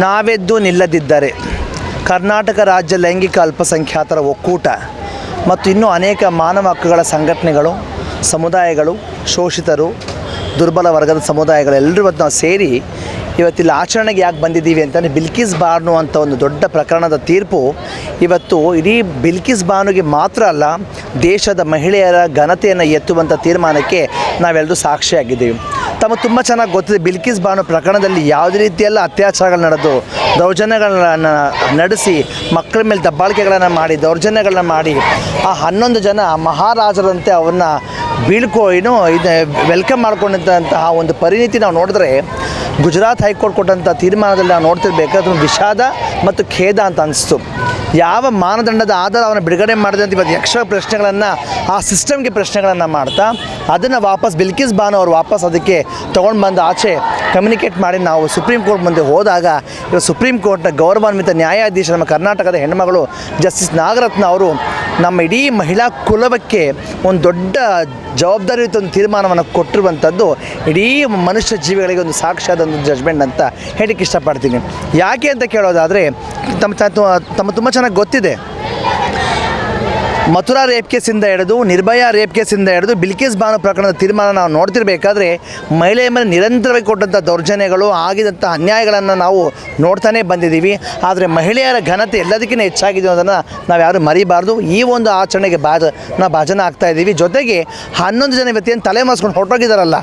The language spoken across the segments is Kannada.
ನಾವೆದ್ದು ನಿಲ್ಲದಿದ್ದರೆ ಕರ್ನಾಟಕ ರಾಜ್ಯ ಲೈಂಗಿಕ ಅಲ್ಪಸಂಖ್ಯಾತರ ಒಕ್ಕೂಟ ಮತ್ತು ಇನ್ನೂ ಅನೇಕ ಮಾನವ ಹಕ್ಕುಗಳ ಸಂಘಟನೆಗಳು, ಸಮುದಾಯಗಳು, ಶೋಷಿತರು, ದುರ್ಬಲ ವರ್ಗದ ಸಮುದಾಯಗಳೆಲ್ಲರೂ ಇವತ್ತು ನಾವು ಸೇರಿ ಇವತ್ತಿಲ್ಲಿ ಆಚರಣೆಗೆ ಯಾಕೆ ಬಂದಿದ್ದೀವಿ ಅಂತಂದರೆ ಬಿಲ್ಕಿಸ್ ಬಾನು ಅಂತ ಒಂದು ದೊಡ್ಡ ಪ್ರಕರಣದ ತೀರ್ಪು ಇವತ್ತು ಇಡೀ ಬಿಲ್ಕಿಸ್ ಬಾನುಗೆ ಮಾತ್ರ ಅಲ್ಲ, ದೇಶದ ಮಹಿಳೆಯರ ಘನತೆಯನ್ನು ಎತ್ತುವಂಥ ತೀರ್ಮಾನಕ್ಕೆ ನಾವೆಲ್ಲರೂ ಸಾಕ್ಷಿಯಾಗಿದ್ದೀವಿ. ತಮಗೆ ತುಂಬ ಚೆನ್ನಾಗಿ ಗೊತ್ತಿದೆ. ಬಿಲ್ಕಿಸ್ ಬಾನು ಪ್ರಕರಣದಲ್ಲಿ ಯಾವುದೇ ರೀತಿಯೆಲ್ಲ ಅತ್ಯಾಚಾರಗಳು ನಡೆದು, ದೌರ್ಜನ್ಯಗಳನ್ನ ನಡೆಸಿ, ಮಕ್ಕಳ ಮೇಲೆ ದಬ್ಬಾಳಿಕೆಗಳನ್ನು ಮಾಡಿ, ದೌರ್ಜನ್ಯಗಳನ್ನ ಮಾಡಿ, ಆ ಹನ್ನೊಂದು ಜನ ಮಹಾರಾಜರಂತೆ ಅವನ್ನ ಬೀಳ್ಕೊ ಏನು, ಇದು ವೆಲ್ಕಮ್ ಮಾಡ್ಕೊಂಡಂತಹ ಒಂದು ಪರಿಣಿತಿ ನಾವು ನೋಡಿದ್ರೆ, ಗುಜರಾತ್ ಹೈಕೋರ್ಟ್ ಕೊಟ್ಟಂಥ ತೀರ್ಮಾನದಲ್ಲಿ ನಾವು ನೋಡ್ತಿರ್ಬೇಕಾದ್ರೆ ವಿಷಾದ ಮತ್ತು ಖೇದ ಅಂತ ಅನಿಸ್ತು. ಯಾವ ಮಾನದಂಡದ ಆಧಾರ ಅವನ ಬಿಡುಗಡೆ ಮಾಡಿದೆ ಅಂತ ಇವತ್ತು ಯಕ್ಷ ಪ್ರಶ್ನೆಗಳನ್ನು, ಆ ಸಿಸ್ಟಮ್ಗೆ ಪ್ರಶ್ನೆಗಳನ್ನು ಮಾಡ್ತಾ ಅದನ್ನು ವಾಪಸ್ ಬಿಲ್ಕಿಸ್ ಬಾನು ಅವರು ವಾಪಸ್ ಅದಕ್ಕೆ ತೊಗೊಂಡು ಬಂದು ಆಚೆ ಕಮ್ಯುನಿಕೇಟ್ ಮಾಡಿ ನಾವು ಸುಪ್ರೀಂ ಕೋರ್ಟ್ ಮುಂದೆ ಹೋದಾಗ ಇವರು ಸುಪ್ರೀಂ ಕೋರ್ಟ್ನ ಗೌರವಾನ್ವಿತ ನ್ಯಾಯಾಧೀಶ ನಮ್ಮ ಕರ್ನಾಟಕದ ಹೆಣ್ಮಗಳು ಜಸ್ಟಿಸ್ ನಾಗರತ್ನ ಅವರು ನಮ್ಮ ಇಡೀ ಮಹಿಳಾ ಕುಲವಕ್ಕೆ ಒಂದು ದೊಡ್ಡ ಜವಾಬ್ದಾರಿಯುತ ಒಂದು ತೀರ್ಮಾನವನ್ನು ಕೊಟ್ಟಿರುವಂಥದ್ದು ಇಡೀ ಮನುಷ್ಯ ಜೀವಿಗಳಿಗೆ ಒಂದು ಸಾಕ್ಷಾತ್ ಒಂದು ಜಜ್ಮೆಂಟ್ ಅಂತ ಹೇಳಕ್ಕೆ ಇಷ್ಟಪಡ್ತೀನಿ. ಯಾಕೆ ಅಂತ ಕೇಳೋದಾದರೆ ತಮ್ಮ ತಮ್ಮ ತುಂಬ ಚೆನ್ನಾಗಿ ಗೊತ್ತಿದೆ. ಮಥುರಾ ರೇಪ್ ಕೇಸಿಂದ ಹಿಡಿದು ನಿರ್ಭಯಾ ರೇಪ್ ಕೇಸಿಂದ ಹಿಡಿದು ಬಿಲ್ಕೇಸ್ ಬಾನು ಪ್ರಕರಣದ ತೀರ್ಮಾನ ನಾವು ನೋಡ್ತಿರ್ಬೇಕಾದ್ರೆ ಮಹಿಳೆಯ ಮೇಲೆ ನಿರಂತರವಾಗಿ ಕೊಟ್ಟಂಥ ದೌರ್ಜನ್ಯಗಳು ಆಗಿದಂಥ ಅನ್ಯಾಯಗಳನ್ನು ನಾವು ನೋಡ್ತಾನೆ ಬಂದಿದ್ದೀವಿ. ಆದರೆ ಮಹಿಳೆಯರ ಘನತೆ ಎಲ್ಲದಕ್ಕಿಂತ ಹೆಚ್ಚಾಗಿದೆ ಅನ್ನೋದನ್ನು ನಾವು ಯಾರು ಮರಿಬಾರ್ದು. ಈ ಒಂದು ಆಚರಣೆಗೆ ಭಾಜ ನಾವು ಭಾಜನ ಆಗ್ತಾ ಇದ್ದೀವಿ. ಜೊತೆಗೆ ಹನ್ನೊಂದು ಜನ ವ್ಯಕ್ತಿಯನ್ನು ತಲೆ ಮಾಸ್ಕೊಂಡು ಹೊರಟೋಗಿದ್ದಾರಲ್ಲ.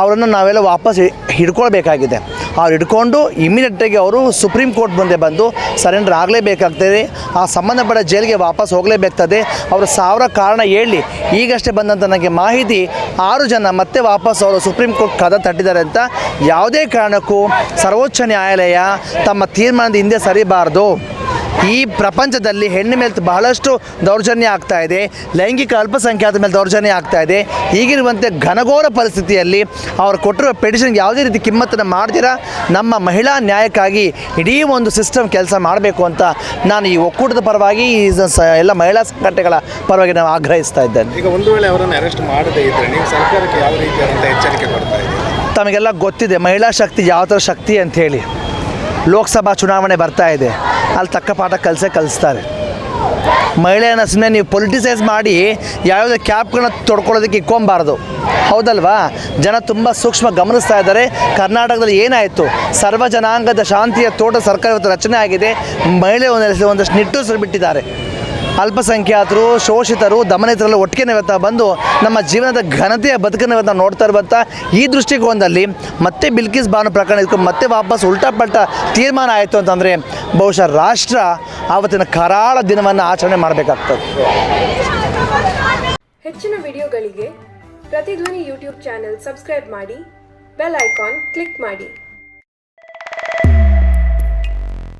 ಅವರನ್ನು ನಾವೆಲ್ಲ ವಾಪಸ್ ಹಿಡ್ಕೊಳ್ಬೇಕಾಗಿದೆ. ಅವ್ರು ಹಿಡ್ಕೊಂಡು ಇಮಿಡಿಯೇಟಾಗಿ ಅವರು ಸುಪ್ರೀಂ ಕೋರ್ಟ್ ಮುಂದೆ ಬಂದು ಸರೆಂಡರ್ ಆಗಲೇಬೇಕಾಗ್ತದೆ. ಆ ಸಂಬಂಧಪಟ್ಟ ಜೈಲಿಗೆ ವಾಪಸ್ ಹೋಗಲೇಬೇಕಾಗ್ತದೆ. ಅವರು ಸಾವಿರ ಕಾರಣ ಹೇಳಿ ಈಗಷ್ಟೇ ಬಂದಂಥ ನನಗೆ ಮಾಹಿತಿ ಆರು ಜನ ಮತ್ತೆ ವಾಪಸ್ ಅವರು ಸುಪ್ರೀಂ ಕೋರ್ಟ್ ಕದ ತಟ್ಟಿದ್ದಾರೆ ಅಂತ ಯಾವುದೇ ಕಾರಣಕ್ಕೂ ಸರ್ವೋಚ್ಚ ನ್ಯಾಯಾಲಯ ತಮ್ಮ ತೀರ್ಮಾನದ ಹಿಂದೆ ಸರಿಬಾರ್ದು. ಈ ಪ್ರಪಂಚದಲ್ಲಿ ಹೆಣ್ಣು ಮೇಲೆ ಬಹಳಷ್ಟು ದೌರ್ಜನ್ಯ ಆಗ್ತಾ ಇದೆ ಲೈಂಗಿಕ ಅಲ್ಪಸಂಖ್ಯಾತ ಮೇಲೆ ದೌರ್ಜನ್ಯ ಆಗ್ತಾ ಇದೆ. ಹೀಗಿರುವಂತೆ ಘನಘೋರ ಪರಿಸ್ಥಿತಿಯಲ್ಲಿ ಅವರು ಕೊಟ್ಟಿರುವ ಪೆಟಿಷನ್ಗೆ ಯಾವುದೇ ರೀತಿ ಕಿಮ್ಮತ್ತನ್ನು ಮಾಡ್ತೀರಾ? ನಮ್ಮ ಮಹಿಳಾ ನ್ಯಾಯಕ್ಕಾಗಿ ಇಡೀ ಒಂದು ಸಿಸ್ಟಮ್ ಕೆಲಸ ಮಾಡಬೇಕು ಅಂತ ನಾನು ಈ ಒಕ್ಕೂಟದ ಪರವಾಗಿ ಈ ಎಲ್ಲ ಮಹಿಳಾ ಸಂಘಟನೆಗಳ ಪರವಾಗಿ ನಾವು ಆಗ್ರಹಿಸ್ತಾ ಇದ್ದೇನೆ. ಈಗ ಒಂದು ವೇಳೆ ಅವರನ್ನು ಅರೆಸ್ಟ್ ಮಾಡದೇ ಇದ್ದರೆ ನೀವು ಸರ್ಕಾರಕ್ಕೆ ಯಾವ ರೀತಿಯಾದಂಥ ಎಚ್ಚರಿಕೆ ಕೊಡ್ತಾ ಇದ್ದೀರಿ? ತಮಗೆಲ್ಲ ಗೊತ್ತಿದೆ ಮಹಿಳಾ ಶಕ್ತಿ ಯಾವ ಥರ ಶಕ್ತಿ ಹೇಳಿ. ಲೋಕಸಭಾ ಚುನಾವಣೆ ಬರ್ತಾ ಇದೆ. ಅಲ್ಲಿ ತಕ್ಕ ಪಾಠ ಕಲಿಸೇ ಕಲಿಸ್ತಾರೆ. ಮಹಿಳೆಯನ್ನು ಸುಮ್ಮನೆ ನೀವು ಪೊಲಿಟಿಸೈಸ್ ಮಾಡಿ ಯಾವುದೇ ಕ್ಯಾಪ್ಗಳನ್ನ ತೊಡ್ಕೊಳ್ಳೋದಕ್ಕೆ ಇಕ್ಕೊಂಬಾರ್ದು ಹೌದಲ್ವಾ? ಜನ ತುಂಬ ಸೂಕ್ಷ್ಮ ಗಮನಿಸ್ತಾ ಇದ್ದಾರೆ. ಕರ್ನಾಟಕದಲ್ಲಿ ಏನಾಯಿತು? ಸರ್ವ ಜನಾಂಗದ ಶಾಂತಿಯ ತೋಟ ಸರ್ಕಾರ ಇವತ್ತು ರಚನೆ ಆಗಿದೆ. ಮಹಿಳೆ ಒಂದಷ್ಟು ಒಂದಷ್ಟು ನಿಟ್ಟುಸಿರು ಬಿಟ್ಟಿದ್ದಾರೆ. ಅಲ್ಪಸಂಖ್ಯಾತರು, ಶೋಷಿತರು, ದಮನಿತರೆಲ್ಲ ಒಟ್ಟಿಗೆ ಇವತ್ತ ಬಂದು ನಮ್ಮ ಜೀವನದ ಘನತೆಯ ಬದುಕನ್ನು ಇವತ್ತು ನೋಡ್ತಾ ಇರುವಂಥ ಈ ದೃಷ್ಟಿಕೋನದಲ್ಲಿ ಮತ್ತೆ ಬಿಲ್ಕಿಸ್ ಬಾನು ಪ್ರಕರಣ ಇದ್ಕೊಂಡು ಮತ್ತೆ ವಾಪಸ್ ಉಲ್ಟಾ ಪಲ್ಟಾ ತೀರ್ಮಾನ ಆಯಿತು ಅಂತಂದರೆ ಬಹುಶಃ ರಾಷ್ಟ್ರ ಆವತ್ತಿನ ಕರಾಳ ದಿನವನ್ನು ಆಚರಣೆ ಮಾಡಬೇಕಾಗ್ತದೆ. ಹೆಚ್ಚಿನ ವಿಡಿಯೋಗಳಿಗೆ ಪ್ರತಿಧ್ವನಿ ಯೂಟ್ಯೂಬ್ ಚಾನೆಲ್ ಸಬ್ಸ್ಕ್ರೈಬ್ ಮಾಡಿ, ಬೆಲ್ ಐಕಾನ್ ಕ್ಲಿಕ್ ಮಾಡಿ.